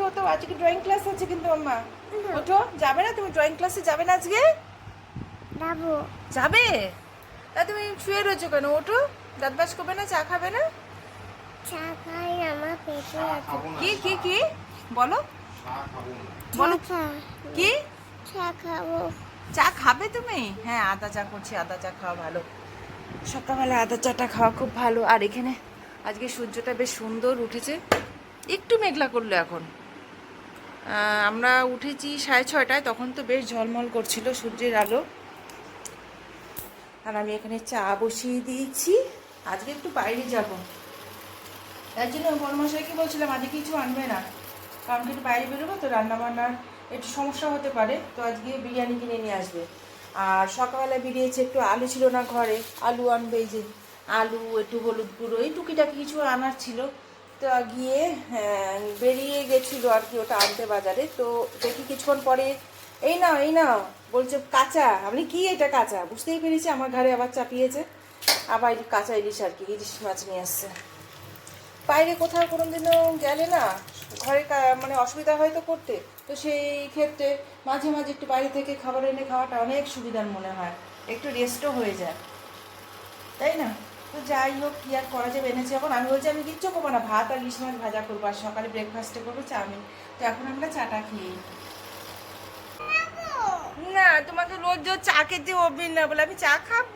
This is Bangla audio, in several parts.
ওঠো তো আজকে ড্রয়িং ক্লাস আছে কিন্তু আম্মা। ওঠো যাবে না তুমি ড্রয়িং ক্লাসে যাবে না আজকে? যাব। যাবে? তা তুমি শুয়ে রয়েছো কেন? ওঠো দাঁত বাস করবে না চা খাবে না? চা খাই আমার পেটে আছে। কি কি কি? বলো। চা বলো। কি? চা খাব। চা খাবে তুমি? হ্যাঁ আদা চা করছি আদা চা খাওয়া ভালো। সকালবেলা আদা চাটা খাওয়া খুব ভালো। আর এখানে আজকে সূর্যটা বেশ সুন্দর উঠেছে। একটু মেঘলা করল এখন। আমরা উঠেছি সাড়ে ছয়টায়, তখন তো বেশ ঝলমল করছিল সূর্যের আলো। আর আমি এখানে চা বসিয়ে দিয়েছি। আজকে একটু বাইরে যাব। তার জন্য বড়মশাইকে বলছিলাম আজকে কিছু আনবে না। কারণ কি একটু বাইরে বেরোবো, তো রান্না বান্নার একটু সমস্যা হতে পারে। তো আজকে বিরিয়ানি কিনে নিয়ে আসবে। আর সকালবেলা বেরিয়েছে একটু আলু ছিল না ঘরে, আলু আনবে যে, আলু, একটু হলুদ গুঁড়ো, এই টুকিটাকি কিছু আনার ছিল। তো গিয়ে হ্যাঁ, বেরিয়ে গেছিল আর কি ওটা আনতে বাজারে। তো দেখি কিছুক্ষণ পরে এই নাও এই নাও। বলছে কাঁচা। আপনি কি এটা কাঁচা? বুঝতেই পেরেছি আমার ঘরে আবার চাপিয়েছে। আবার কাঁচা ইলিশ আর কি ইলিশ মাছ নিয়ে আসছে। বাইরে কোথাও কোনো দিনও গেলে না ঘরে মানে অসুবিধা হয় তো করতে। তো সেই ক্ষেত্রে মাঝে মাঝে একটু বাইরে থেকে খাবার এনে খাওয়াটা অনেক সুবিধার মনে হয়। একটু রেস্টও হয়ে যায়। তাই না? তো যাই হোক কি আর করা যাবে? এনেছি এখন। আমি বলছি আমি কিচ্ছু করব না। ভাত আর ইলিশ মাছ ভাজা করব। আর সকালে ব্রেকফাস্টে করব চাউমিন। তো এখন আমরা চাটা খেয়ে না তোমাকে রোজ রোজ চা খেতে হবে না বলে আমি চা খাব।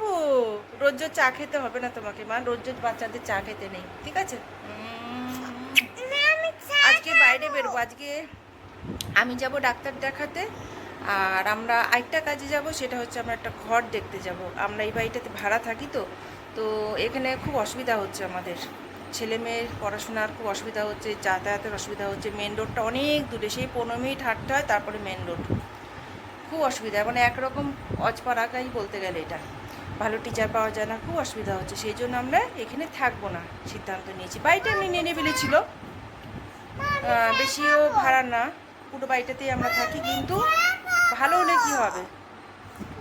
রোজ রোজ চা খেতে হবে না তোমাকে মা। রোজ রোজ বাচ্চাদের চা খেতে নেই। ঠিক আছে? আজকে বাইরে বেরোবো। আজকে আমি যাব ডাক্তার দেখাতে। আর আমরা আরেকটা কাজে যাব সেটা হচ্ছে আমরা একটা ঘর দেখতে যাব। আমরা এই বাড়িটাতে ভাড়া থাকি তো। তো এখানে খুব অসুবিধা হচ্ছে আমাদের। ছেলে মেয়ের পড়াশোনার খুব অসুবিধা হচ্ছে, যাতায়াতের অসুবিধা হচ্ছে মেন রোডটা অনেক দূরে, সেই পনেরো মিনিট হাঁটতে হয়, তারপরে মেন রোড খুব অসুবিধা মানে একরকম অজপাড়াকাই বলতে গেলে এটা। ভালো টিচার পাওয়া যায় না, খুব অসুবিধা হচ্ছে, সেই জন্য আমরা এখানে থাকব না, সিদ্ধান্ত নিয়েছি। বাড়িটা এমনি নিয়ে ছিল বেশিও ভাড়া না, পুরো বাড়িটাতেই আমরা থাকি, কিন্তু ভালো হলে কী হবে?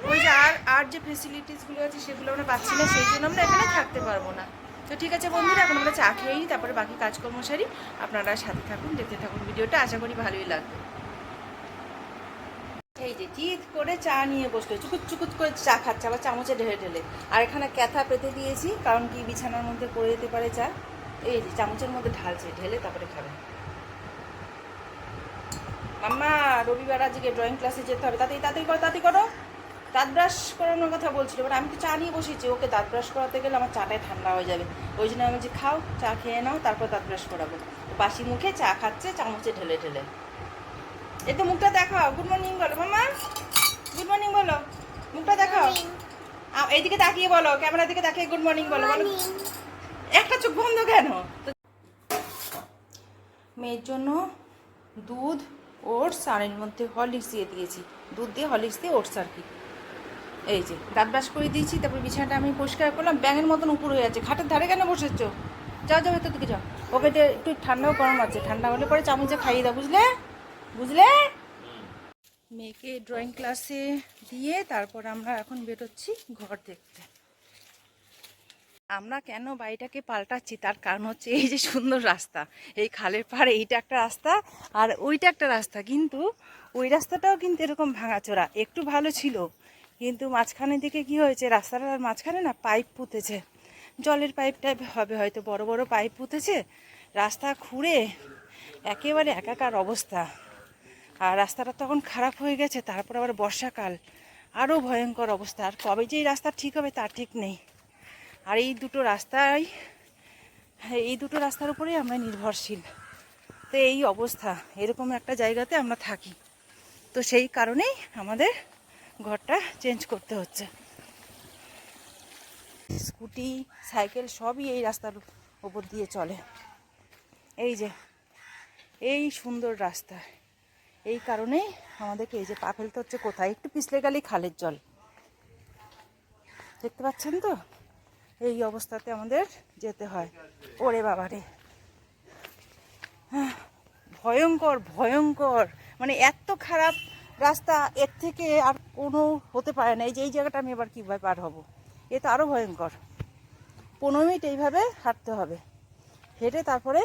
ওই যে আর আর যে ফেসিলিটিসগুলো আছে সেগুলো আমরা পাচ্ছি না, সেই জন্য আমরা এখানে থাকতে পারব না। তো ঠিক আছে বন্ধুরা, এখন আমরা চা খেয়েই তারপরে বাকি কাজকর্ম সারি। আপনারা সাথে থাকুন, দেখতে থাকুন ভিডিওটা, আশা করি ভালোই লাগবে। এই যে জিদ করে চা নিয়ে বসল, চুকুত চুকুত করে চা খাচ্ছে, আবার চামচে ঢেলে ঢেলে। আর এখানে ক্যাথা পেতে দিয়েছি, কারণ কি বিছানার মধ্যে পড়ে যেতে পারে চা। এই যে চামচের মধ্যে ঢালছে, ঢেলে তারপরে খাবে। মাম্মা, রবিবার আজকে ড্রয়িং ক্লাসে যেতে হবে তাতেই তাড়াতাড়ি করো তাড়াতাড়ি করো। দাঁত ব্রাশ করানোর কথা বলছিল এবার আমি তো চা নিয়ে বসেছি ওকে দাঁত ব্রাশ করাতে গেলে আমার চাটাই ঠান্ডা হয়ে যাবে। ওই জন্য আমি যে খাও চা খেয়ে নাও তারপর দাঁত ব্রাশ করাবো। বাসি মুখে চা খাচ্ছে চামচে ঢেলে ঢেলে। এই তো মুখটা দেখাও। গুড মর্নিং বলো। মামা গুড মর্নিং বলো। মুখটা দেখাও। এইদিকে তাকিয়ে বলো ক্যামেরার দিকে তাকিয়ে গুড মর্নিং বলো। বলো একটা চোখ বন্ধ কেন? মেয়ের জন্য দুধ ওটস আর এর মধ্যে হরলিক্স দিয়ে দিয়েছি। দুধ দিয়ে হরলিক্স দিয়ে ওটস আর কি। এই যে, দাঁত ব্রাশ করে দিয়েছি, তারপর বিছানাটা আমি পরিষ্কার করলাম, ব্যাঙের মতন উপর হয়ে আছে। খাটের ধারে কেন বসেছো? যাও যাও, ভেতর দিকে যাও। ওকে একটু ঠান্ডাও গরম আছে, ঠান্ডা হলে পরে চামচে খাইয়ে দাও, বুঝলে? বুঝলে? মেয়েকে ড্রয়িং ক্লাসে দিয়ে তারপর আমরা এখন বেরোচ্ছি ঘর দেখতে। আমরা কেন বাড়িটাকে পাল্টাচ্ছি? তার কারণ হচ্ছে এই যে সুন্দর রাস্তা। এই খালের পাড়ে এইটা একটা রাস্তা আর ওইটা একটা রাস্তা। কিন্তু ওই রাস্তাটাও কিন্তু এরকম ভাঙাচোরা। একটু ভালো ছিল। কিন্তু মাঝখানের দিকে কি হয়েছে? রাস্তাটার মাঝখানে না পাইপ পুঁতেছে। জলের পাইপ টাইপ হবে হয়তো বড় বড় পাইপ পুঁতেছে। রাস্তা খুঁড়ে একেবারে একাকার অবস্থা। আর রাস্তাটা তখন খারাপ হয়ে গেছে, তারপর আবার বর্ষাকাল। আরও ভয়ঙ্কর অবস্থা। আর কবে যে এই রাস্তা ঠিক হবে তার ঠিক নেই। আর এই দুটো রাস্তায়, এই দুটো রাস্তার উপরেই আমরা নির্ভরশীল। তো এই অবস্থা। এরকম একটা জায়গাতে আমরা থাকি। তো সেই কারণেই আমাদের ঘরটা চেঞ্জ করতে হচ্ছে। স্কুটি, সাইকেল সবই এই রাস্তার উপর দিয়ে চলে। এই যে, এই সুন্দর রাস্তা। এই কারণেই আমাদেরকে এই যে পা ফেলতে হচ্ছে কোথায়? একটু পিছলে গেলেই খালের জল। দেখতে পাচ্ছেন তো? এই অবস্থাতে আমাদের যেতে হয়। ওরে বাবারে। ভয়ঙ্কর ভয়ঙ্কর। মানে এত খারাপ রাস্তা এর থেকে আর কোনো হতে পারে না। এই যে, এই জায়গাটা আমি এবার কীভাবে পার হব? এ তো আরও ভয়ঙ্কর। পনেরো মিনিট এইভাবে হাঁটতে হবে। হেঁটে তারপরে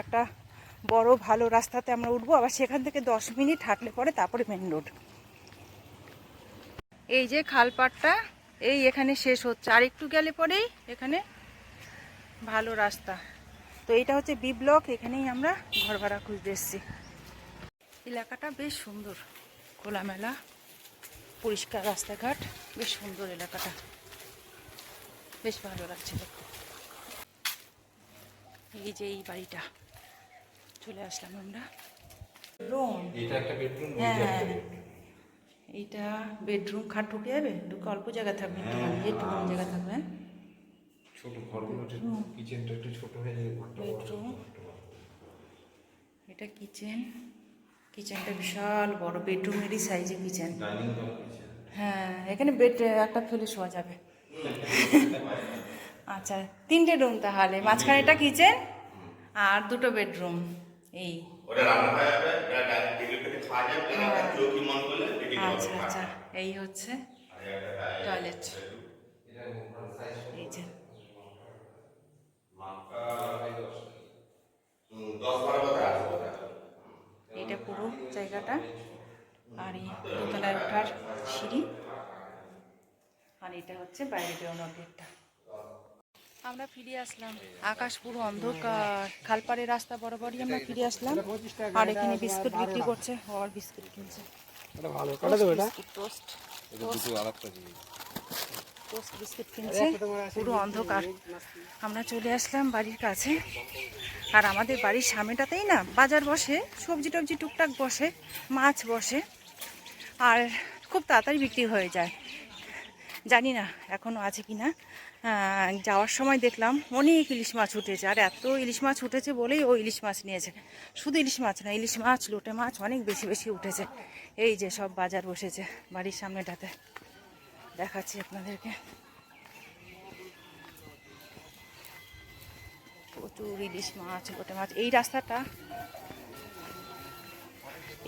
একটা বড় ভালো রাস্তাতে আমরা উঠবো। আবার সেখান থেকে দশ মিনিট হাঁটলে পরে তারপরে মেন রোড এই যে খালপাটটা এই এখানে শেষ হচ্ছে। আর একটু গেলে পরেই এখানে ভালো রাস্তা। তো এইটা হচ্ছে বি ব্লক। এখানেই আমরা ঘর ভাড়া খুঁজতে এসেছি। এলাকাটা বেশ সুন্দর। খোলামেলা পরিষ্কার রাস্তাঘাট বেশ সুন্দর এলাকাটা। বেশ ভালো লাগছে দেখো এই যে এই বাড়িটা। চলে আসলাম আমরা। রুম এটা একটা বেডরুম হ্যাঁ এইটা বেডরুম খাট ঢুকে যাবে? ঢুকে অল্প জায়গা থাকবে একটুখানি একটুখানি জায়গা থাকবে হ্যাঁ? ছোট ঘরগুলো কিচেনটা একটু ছোট হয়ে যায় বেডরুম এটা কিচেন কিচেনটা বিশাল বড় বেডরুমেরই সাইজে কিচেন। হ্যাঁ এখানে বেড একটা ফেলে শোয়া যাবে। আচ্ছা তিনটে রুম তাহলে মাঝখানে মাঝখানেটা কিচেন আর দুটো বেডরুম এই। হয়ে। আচ্ছা আচ্ছা এই হচ্ছে টয়লেট এই যে দশ বারো কথা আছে কথা এইটা পুরো জায়গাটা। আর এই দোতলায় ওঠার সিঁড়ি। আর এটা হচ্ছে বাইরে বেরোনোর গেটটা আমরা ফিরে আসলাম। আকাশ পুরো অন্ধকার। খালপাড়ের রাস্তা বরাবরই আমরা ফিরে আসলাম। আর এখানে বিস্কুট বিক্রি করছে। আর বিস্কুট কিনছে। বিস্কুট টোস্ট টোস্ট বিস্কুট কিনছে। পুরো অন্ধকার। আমরা চলে আসলাম বাড়ির কাছে। আর আমাদের বাড়ির সামনেটাতেই না বাজার বসে সবজি টবজি টুকটাক বসে মাছ বসে আর খুব তাড়াতাড়ি বিক্রি হয়ে যায়। জানি না এখনও আছে কি না। যাওয়ার সময় দেখলাম অনেক ইলিশ মাছ উঠেছে আর এত ইলিশ মাছ উঠেছে বলেই ও ইলিশ মাছ নিয়েছে। শুধু ইলিশ মাছ না ইলিশ মাছ লোটে মাছ অনেক বেশি বেশি উঠেছে। এই যে সব বাজার বসেছে বাড়ির সামনেটাতে। দেখাচ্ছি আপনাদেরকে। প্রচুর ইলিশ মাছ লোটে মাছ। এই রাস্তাটা,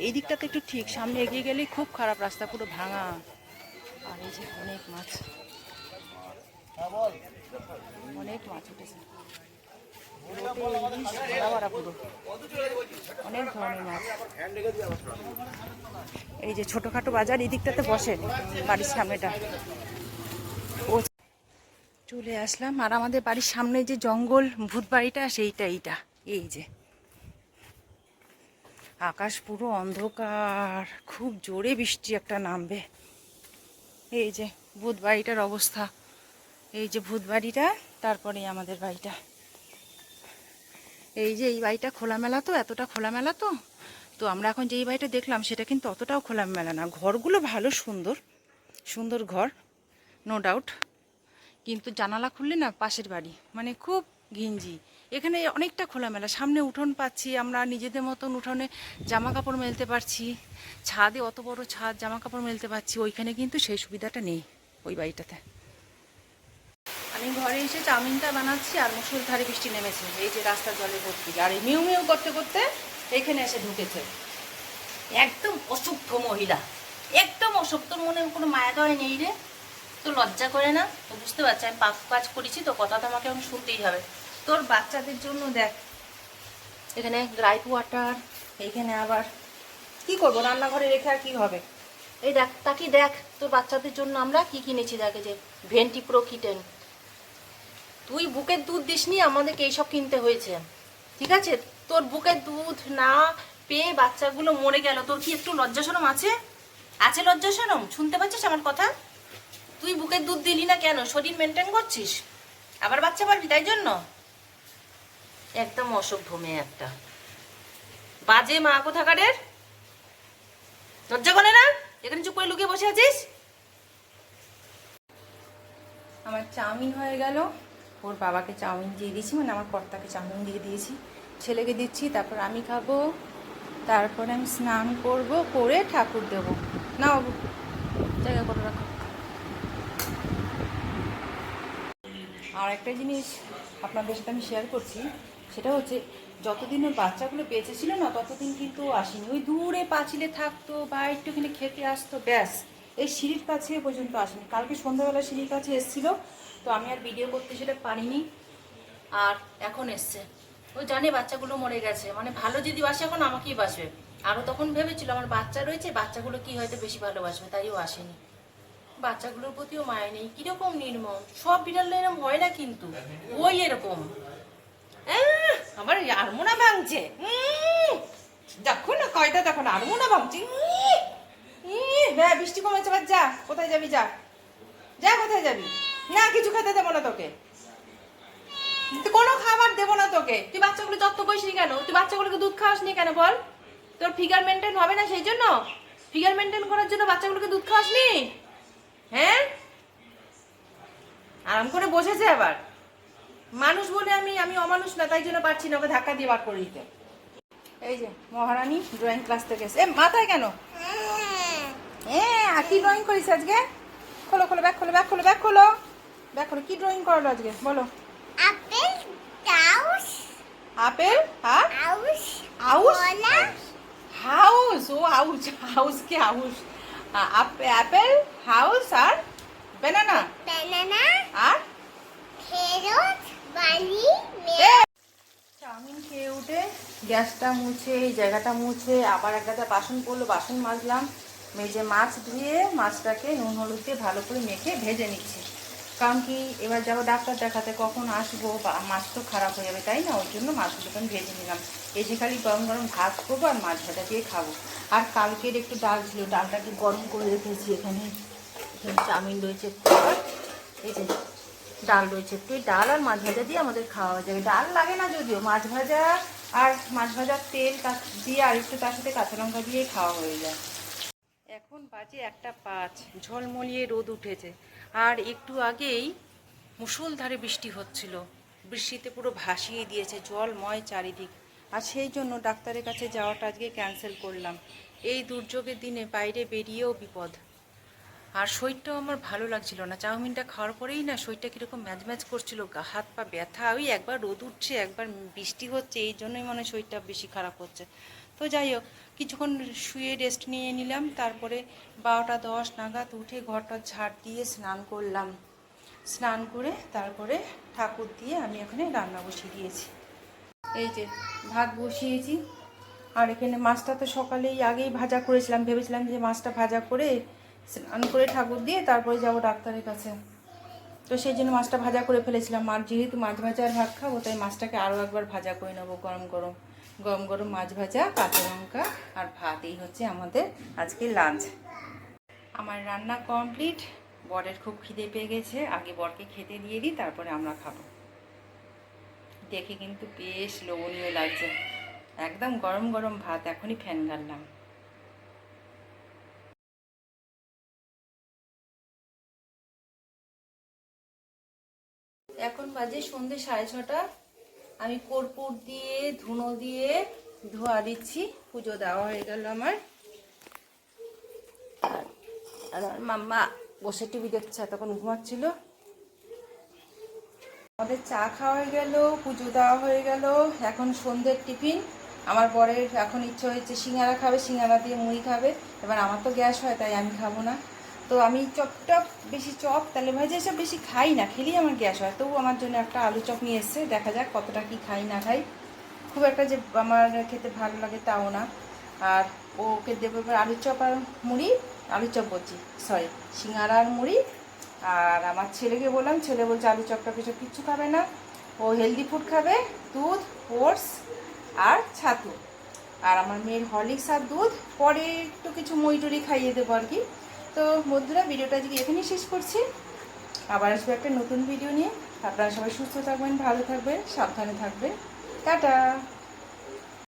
এই দিকটাতে একটু ঠিক সামনে এগিয়ে গেলেই খুব খারাপ রাস্তা, পুরো ভাঙা। আর এই যে অনেক মাছ। অনেক মাছ উঠেছে। অনেক ধরনের মাছ। এই যে ছোটখাটো বাজার এই দিকটাতে বসে বাড়ির সামনেটা। চলে আসলাম, আর আমাদের বাড়ির সামনে যে জঙ্গল ভূত বাড়িটা সেইটা এইটা, এই যে। আকাশ পুরো অন্ধকার, খুব জোরে বৃষ্টি একটা নামবে। এই যে ভূত বাড়িটার অবস্থা। এই যে ভূত বাড়িটা তারপরে আমাদের বাড়িটা। এই যে এই বাড়িটা খোলামেলা তো, এতটা খোলামেলা তো তো আমরা এখন যেই বাড়িটা দেখলাম, সেটা কিন্তু অতটাও খোলামেলা না। ঘরগুলো ভালো সুন্দর সুন্দর ঘর নো ডাউট কিন্তু জানালা খুললে না পাশের বাড়ি মানে খুব ঘিঞ্জি। এখানে অনেকটা খোলামেলা, সামনে উঠোন পাচ্ছি, আমরা নিজেদের মতন উঠোনে জামা কাপড় মেলতে পারছি। ছাদে অত বড় ছাদ জামা কাপড় মেলতে পারছি, ওইখানে কিন্তু সেই সুবিধাটা নেই, ওই বাড়িটাতে। আমি ঘরে এসে চাউমিনটা বানাচ্ছি আর মুসুলধারে বৃষ্টি নেমেছে, এই যে রাস্তার জলে ভর্তি। আর এই মিউ মিউ করতে করতে এখানে এসে ঢুকেছে। একদম অসভ্য মহিলা, একদম অসভ্য তোর মনে কোনো মায়া দয় নেই রে? তো লজ্জা করে না? তো বুঝতে পারছি, আমি পাপ কাজ করেছি, তো কথা তো আমাকে এখন শুনতেই হবে। তোর বাচ্চাদের জন্য দেখ, এখানে গ্রাইপ ওয়াটার এইখানে আবার কি করব? রান্নাঘরে রেখে আর কি হবে? এই দেখ তাকি দেখ, তোর বাচ্চাদের জন্য আমরা কি কিনেছি? দেখে যে ভেন্টি প্রো কিটেন তুই বুকের দুধ দিসনি, আমাদেরকে এইসব কিনতে হয়েছে। ঠিক আছে? তোর বুকের দুধ না পেয়ে বাচ্চাগুলো মরে গেল, তোর কি একটু লজ্জা শরম আছে? আছে লজ্জা শরম শুনতে পাচ্ছিস আমার কথা? তুই বুকের দুধ দিলি না কেন? শরীর মেনটেন করছিস? আবার বাচ্চা পারবি, তাই জন্য? একদম অসভ্য মেয়ে একটা। বাজে মা কোথাকারের? লজ্জা করে না? এখানে চুপ করে লুকিয়ে বসে আছিস? আমার চাউমিন হয়ে গেল। ওর বাবাকে চাউমিন দিয়ে দিয়েছি মানে আমার কর্তাকে চাউমিন দিয়ে দিয়েছি। ছেলেকে দিচ্ছি, তারপর আমি খাব, তারপরে আমি স্নান করব, করে ঠাকুর দেবো। না বাবু, জায়গা করে রাখো। আর একটা জিনিস আপনাদের সাথে আমি শেয়ার করছি, সেটা হচ্ছে যতদিন ওর বাচ্চাগুলো বেঁচে ছিল না, ততদিন কিন্তু আসেনি। ওই দূরে পাঁচিলে থাকতো বা একটুখানি খেতে আসতো, ব্যাস। এই সিঁড়ির কাছে পর্যন্ত আসেনি। কালকে সন্ধ্যাবেলা সিঁড়ির কাছে এসেছিল, তো আমি আর ভিডিও করতে সেটা পারিনি। আর এখন এসছে। ও জানে বাচ্চাগুলো মরে গেছে। মানে ভালো যদি বাসে, এখন আমাকেই বাসবে। আরও তখন ভেবেছিল, আমার বাচ্চা রয়েছে, বাচ্চাগুলো কি হয়তো বেশি ভালোবাসবে? তাই ও আসেনি। বাচ্চাগুলোর প্রতিও মায়া নেই। কীরকম নির্মম? সব বিড়াল এরকম হয় না কিন্তু। ওই এরকম। আমার আরমোনা ভাঙছে। দেখো না কয়টা দেখো না আরমোনা ভাঙছে। হ্যাঁ বৃষ্টি কমেছে এবার যা, কোথায় যাবি, যা। যা, কোথায় যাবি? না, কিছু খেতে দেবো না তোকে। কোনো খাবার দেবো না তোকে। তুই বাচ্চাগুলো যত্ন করিসনি কেন? তুই বাচ্চাগুলোকে দুধ খাওয়াসনি কেন, বল? তোর ফিগার মেনটেন হবে না সেই জন্য? ফিগার মেনটেন করার জন্য বাচ্চাগুলোকে দুধ খাওয়াসনি হ্যাঁ? আরাম করে বসেছে আবার। মানুষ বলে আমি আমি অমানুষ না, তাই জন্য পারছি না ওকে ধাক্কা দিয়ে বার করে দিতে। এই যে, মহারানী ড্রয়িং ক্লাস থেকে এসে মাথায় কেন? হ্যাঁ আর কি ড্রয়িং করিস আজকে? খোলো খোলো ব্যাগ খোলো ব্যাগ খোলো ব্যাগ খোলো। ব্যাগ খোলো কি ড্রয়িং করল আজকে? বলো। আপেল টাউস আপেল? হ্যাঁ আউস কলা। হাউস ও হাউস হাউস কি হাউস? অ্যাপেল হাউস আর বেনানা ব্যানানা আর? খেরোট বালি এ! চাউমিন খেয়ে উঠে গ্যাসটা মুছে এই জায়গাটা মুছে আবার এক গাদা বাসন পড়ল বাসন মাজলাম। মেজে মাছ ধুয়ে মাছটাকে নুন, হলুদ দিয়ে ভালো করে মেখে ভেজে নিচ্ছি। কারণ কি, এবার যাব ডাক্তার দেখাতে, কখন আসব বা মাছ তো খারাপ হয়ে যাবে, তাই না? ওই জন্য মাছগুলোকে আমি ভেজে নিলাম। এসে খালি গরম গরম ভাত করব আর মাছ ভাজা দিয়ে খাব। আর কালকের একটু ডাল ছিল, ডালটাকে গরম করে রেখেছি এখানে। চাউমিন রয়েছে এই যে ডাল রয়েছে একটু। ডাল আর মাছ ভাজা দিয়ে আমাদের খাওয়া যাবে। ডাল লাগে না যদিও, মাছ ভাজা আর মাছ ভাজার তেল দিয়ে আর একটু তার সাথে কাঁচা লঙ্কা দিয়ে খাওয়া হয়ে যায়। এখন বাজে একটা পাঁচ। ঝলমলিয়ে রোদ উঠেছে। আর একটু আগেই মুষলধারে বৃষ্টি হচ্ছিল। বৃষ্টিতে পুরো ভাসিয়ে দিয়েছে জলময় চারিদিক। আর সেই জন্য ডাক্তারের কাছে যাওয়াটা আজকে ক্যান্সেল করলাম। এই দুর্যোগের দিনে বাইরে বেরিয়েও বিপদ। আর শরীরটাও আমার ভালো লাগছিল না। চাউমিনটা খাওয়ার পরেই না শরীরটা কীরকম ম্যাচ ম্যাচ করছিল, গা, হাত, পা ব্যথা। ওই একবার রোদ উঠছে, একবার বৃষ্টি হচ্ছে, এই জন্যই মনে হয় শরীরটা বেশি খারাপ হচ্ছে। তো যাই হোক, কিছুক্ষণ শুয়ে রেস্ট নিয়ে নিলাম, তারপরে বারোটা দশ নাগাদ উঠে ঘরটা ঝাড় দিয়ে স্নান করলাম। স্নান করে তারপরে ঠাকুর দিয়ে আমি এখানে রান্না বসিয়ে দিয়েছি। এই যে ভাত বসিয়েছি, আর এখানে মাছটা তো সকালেই আগেই ভাজা করেছিলাম, ভেবেছিলাম যে মাছটা ভাজা করে স্নান করে ঠাকুর দিয়ে তারপরে যাব ডাক্তারের কাছে। তো সেই জন্য মাছটা ভাজা করে ফেলেছিলাম, আর যেহেতু মাছ ভাজা আর ভাত খাব, তাই মাছটাকে আরও একবার ভাজা করে নেব গরম গরম। গরম গরম মাছ ভাজা, কাঁচা লঙ্কা আর ভাত, এই হচ্ছে আমাদের আজকে লাঞ্চ আমার রান্না কমপ্লিট বরের খুব খিদে পেয়ে গেছে। আগে বরকে খেতে দিয়ে দিই, তারপরে আমরা খাব। দেখে কিন্তু বেশ লোভনীয় লাগছে। একদম গরম গরম ভাত, এখনই ফ্যান গাড়লাম। এখন বাজে সন্ধে সাড়ে ছটা। আমি কর্পূর দিয়ে, ধুনো দিয়ে ধোয়া দিচ্ছি। পুজো দেওয়া হয়ে গেল আমার। আর- আমার মাম্মা বসে টিভি দেখছে তখন ঘুমাচ্ছিল। আমাদের চা খাওয়া হয়ে গেল, পুজো দেওয়া হয়ে গেল। এখন সন্ধ্যের টিফিন। আমার বরের এখন ইচ্ছে হয়েছে, সিঙ্গারা খাবে, সিঙ্গারা দিয়ে মুড়ি খাবে। এবার আমার তো গ্যাস হয়, তাই আমি খাব না। তো আমি চপ টপ বেশি চপ, তাহলে ভাজি এসব বেশি খাই না, খেলেই আমার গ্যাস হয়। তবু আমার জন্য একটা আলু চপ নিয়ে এসছে, দেখা যাক কতটা কি খাই না খাই। খুব একটা যে আমার খেতে ভালো লাগে তাও না। আর ওকে দেবো এবার আলু চপ আর মুড়ি, আলু চপ বলছি সরি সিঙ্গারা আর মুড়ি। আর আমার ছেলেকে বললাম, ছেলে বলছে আলু চপটা কিছু কিচ্ছু খাবে না। ও হেলদি ফুড খাবে, দুধ, ওটস আর ছাতু। আর আমার মেয়ের হরলিক্স আর দুধ, পরে একটু কিছু টুড়ি খাইয়ে দেবো আর কি। তো বন্ধুরা, ভিডিওটা আজকে এখানেই শেষ করছি। আবার আসবে একটা নতুন ভিডিও নিয়ে। আপনারা সবাই সুস্থ থাকবেন, ভালো থাকবেন, সাবধানে থাকবেন। টাটা!